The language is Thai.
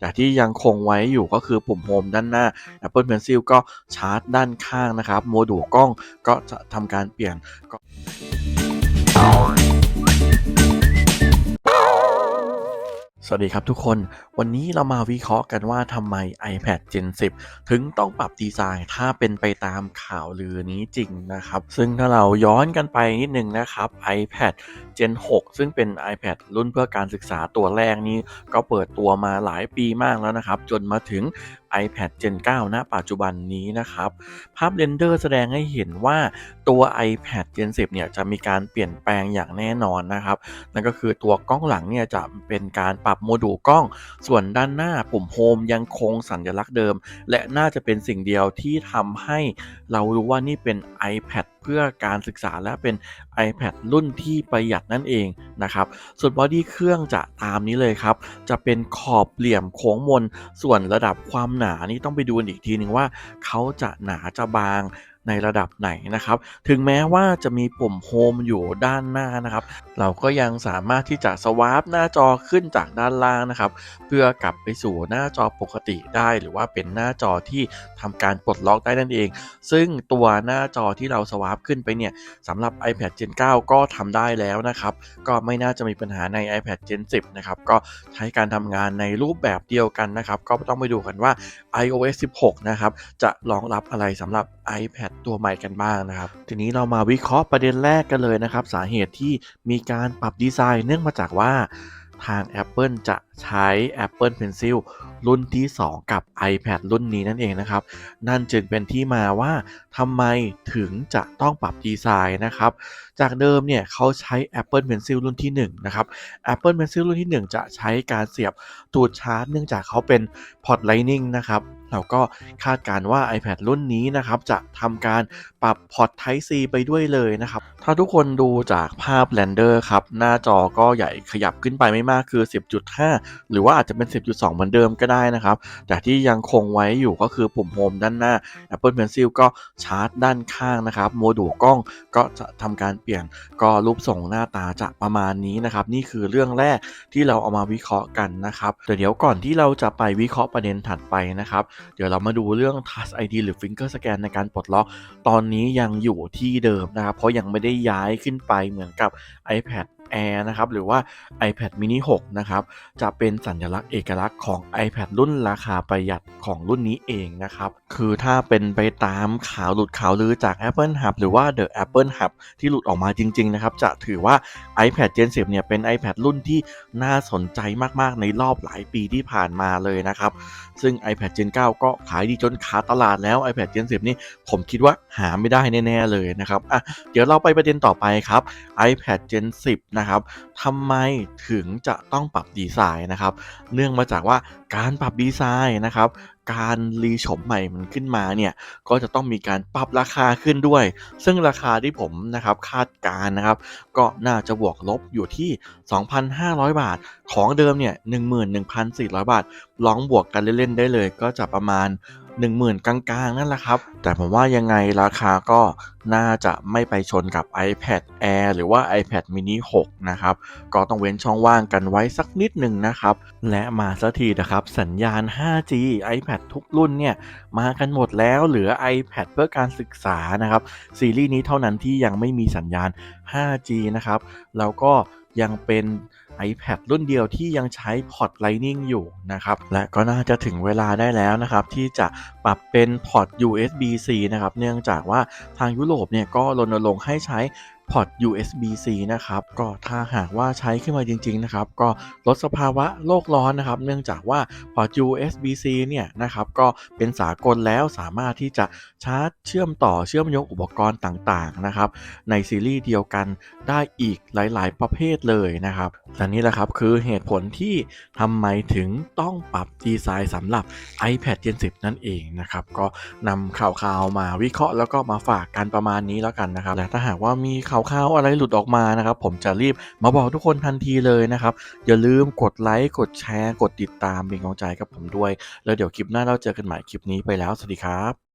แต่ที่ยังคงไว้อยู่ก็คือปุ่มโฮมด้านหน้า Apple Pencil ก็ชาร์จด้านข้างนะครับ โมดูลกล้องก็จะทำการเปลี่ยนก็ สวัสดีครับทุกคน วันนี้เรามาวิเคราะห์กันว่าทำไม iPad Gen 10 ถึงต้องปรับดีไซน์ถ้าเป็นไปตามข่าวลือนี้จริงนะครับ ซึ่งถ้าเราย้อนกันไปนิดนึงนะครับ iPad Gen 6 ซึ่งเป็น iPad รุ่นเพื่อการศึกษาตัวแรกนี้ ก็เปิดตัวมาหลายปีมากแล้วนะครับ จนมาถึง iPad Gen 9 ณ ปัจจุบันนี้นะครับ ภาพเรนเดอร์แสดงให้เห็นว่าตัว iPad Gen 10 เนี่ยจะมีการเปลี่ยนแปลงอย่างแน่นอนนะครับ นั่นก็คือตัวกล้องหลังเนี่ยจะเป็นการปรับโมดูลกล้อง ส่วนด้านหน้าปุ่มโฮมยังคงสัญลักษณ์เดิม และน่าจะเป็นสิ่งเดียวที่ทำให้เรารู้ว่านี่เป็น iPad พื่อการศึกษาและเป็น iPad รุ่นที่ประหยัดนั่นเองนะครับส่วนบอดี้เครื่องจะตามนี้เลยครับจะเป็นขอบเหลี่ยมโค้งมน ส่วนระดับความหนานี่ต้องไปดูอีกทีหนึ่งว่าเขาจะหนาจะบาง ในระดับไหนนะครับ ถึงแม้ว่าจะมีปุ่มโฮมอยู่ด้านหน้านะครับ เราก็ยังสามารถที่จะสวาปหน้าจอขึ้นจากด้านล่างนะครับ เพื่อกลับไปสู่หน้าจอปกติได้ หรือว่าเป็นหน้าจอที่ทำการปลดล็อกได้นั่นเอง ซึ่งตัวหน้าจอที่เราสวาปขึ้นไปเนี่ยสำหรับ iPad Gen 9 ก็ทำได้แล้วนะครับ ก็ไม่น่าจะมีปัญหาใน iPad Gen 10 นะครับ ก็ใช้การทำงานในรูปแบบเดียวกันนะครับ ก็ต้องไปดูกันว่า iOS 16 นะครับ จะรองรับอะไรสำหรับ iPad ตัวใหม่กันบ้างนะครับ ทีนี้เรามาวิเคราะห์ประเด็นแรกกันเลยนะครับ สาเหตุที่มีการปรับดีไซน์เนื่องมาจากว่าทาง Apple จะใช้ Apple Pencil รุ่นที่ 2 กับ iPad รุ่นนี้นั่นเองนะครับ นั่นจึงเป็นที่มาว่าทำไมถึงจะต้องปรับดีไซน์นะครับ จากเดิมเนี่ยเขาใช้ Apple Pencil รุ่นที่1นะครับ Apple Pencil รุ่นที่ 1 จะใช้การเสียบตูดชาร์จเนื่องจากเขาเป็นพอร์ต Lightning นะครับเราก็คาดการณ์ว่า iPad รุ่นนี้นะครับ จะทำการปรับพอร์ต Type C ไปด้วยเลยนะครับ ถ้าทุกคนดูจากภาพเรนเดอร์ครับ หน้าจอก็ใหญ่ขยับขึ้นไปไม่มากคือ 10.5 หรือว่าอาจจะเป็น 10.2 เหมือนเดิมก็ได้นะครับ แต่ที่ยังคงไว้อยู่ก็คือปุ่มโฮมด้านหน้า Apple Pencil ก็ชาร์จด้านข้างนะครับ โมดูลกล้องก็จะทำการเปลี่ยนก็รูปทรงหน้าตาจะประมาณนี้นะครับ นี่คือเรื่องแรกที่เราเอามาวิเคราะห์กันนะครับแต่เดี๋ยวก่อนที่เราจะไปวิเคราะห์ประเด็นถัดไปนะครับ เดี๋ยวเรามาดูเรื่อง Touch ID หรือ Finger Scan ในการปลดล็อกตอนนี้ยังอยู่ที่เดิมนะครับ เพราะยังไม่ได้ย้ายขึ้นไปเหมือนกับ iPad Air นะครับหรือว่า iPad mini 6 นะครับจะเป็นสัญลักษณ์เอกลักษณ์ของ iPad รุ่นราคาประหยัดของรุ่นนี้เองนะครับคือถ้าเป็นไปตามข่าวหลุดข่าวลือจาก Apple Hub หรือว่า The Apple Hub ที่หลุดออกมาจริงๆนะครับจะถือว่า iPad Gen 10เนี่ยเป็น iPad รุ่นที่น่าสนใจมากๆ ในรอบหลายปีที่ผ่านมาเลยนะครับซึ่ง iPad Gen 9 ก็ขายดีจนขาดตลาดแล้ว iPad Gen 10 นี่ผมคิดว่าหาไม่ได้แน่ๆเลยนะครับอะเดี๋ยวเราไปประเด็นต่อไปครับ iPad Gen 10นะครับทำไมถึงจะต้องปรับดีไซน์นะครับ เนื่องมาจากว่าการปรับดีไซน์นะครับการรีโฉมใหม่มันขึ้นมาเนี่ยก็จะต้องมีการปรับราคาขึ้นด้วย ซึ่งราคาที่ผมนะครับคาดการนะครับ ก็น่าจะบวกลบอยู่ที่ 2,500 บาท ของเดิมเนี่ย11,400 บาท ลองบวกกันเล่นๆได้เลยก็จะประมาณ 10,000 กลางๆ นั่นแหละครับ แต่ผมว่ายังไงราคาก็น่าจะไม่ไปชนกับ iPad Air หรือว่า iPad mini 6 นะครับ ก็ต้องเว้นช่องว่างกันไว้สักนิดหนึ่งนะครับ และมาสักทีนะครับ สัญญาณ 5G iPad ทุกรุ่นเนี่ย มากันหมดแล้วเหลือ iPad เพื่อการศึกษานะครับ ซีรีส์นี้เท่านั้นที่ยังไม่มีสัญญาณ 5G นะครับ แล้วก็ยังเป็น iPad รุ่นเดียวที่ยังใช้พอร์ต Lightning อยู่นะครับ และก็น่าจะถึงเวลาได้แล้วนะครับ ที่จะปรับเป็นพอร์ต USB-C นะครับ เนื่องจากว่าทางยุโรปเนี่ยก็รณรงค์ให้ใช้ พอร์ต USB-C นะครับ ก็ถ้าหากว่าใช้ขึ้นมาจริง ๆ นะครับ ก็ลดสภาวะโลกร้อนนะครับ เนื่องจากว่าพอร์ต USB-C เนี่ยนะครับก็เป็นสากลแล้วสามารถที่จะชาร์จเชื่อมต่อเชื่อมโยงอุปกรณ์ต่างๆนะครับ ในซีรีส์เดียวกันได้อีกหลาย ๆ ประเภทเลยนะครับและนี่แหละครับคือเหตุผลที่ทำไมถึงต้องปรับดีไซน์สำหรับ iPad Gen 10 นั่นเองนะครับ ก็นำข่าวๆมาวิเคราะห์แล้วก็มาฝากกันประมาณนี้แล้วกันนะครับ และถ้าหากว่ามีข่าวข่าวๆอะไรหลุดออกมานะครับ ผมจะรีบมาบอกทุกคนทันทีเลยนะครับ อย่าลืมกดไลค์กดแชร์ กดติดตามเป็นกำลังใจกับผมด้วย แล้วเดี๋ยวคลิปหน้าเราเจอกันใหม่คลิปนี้ไปแล้วสวัสดีครับ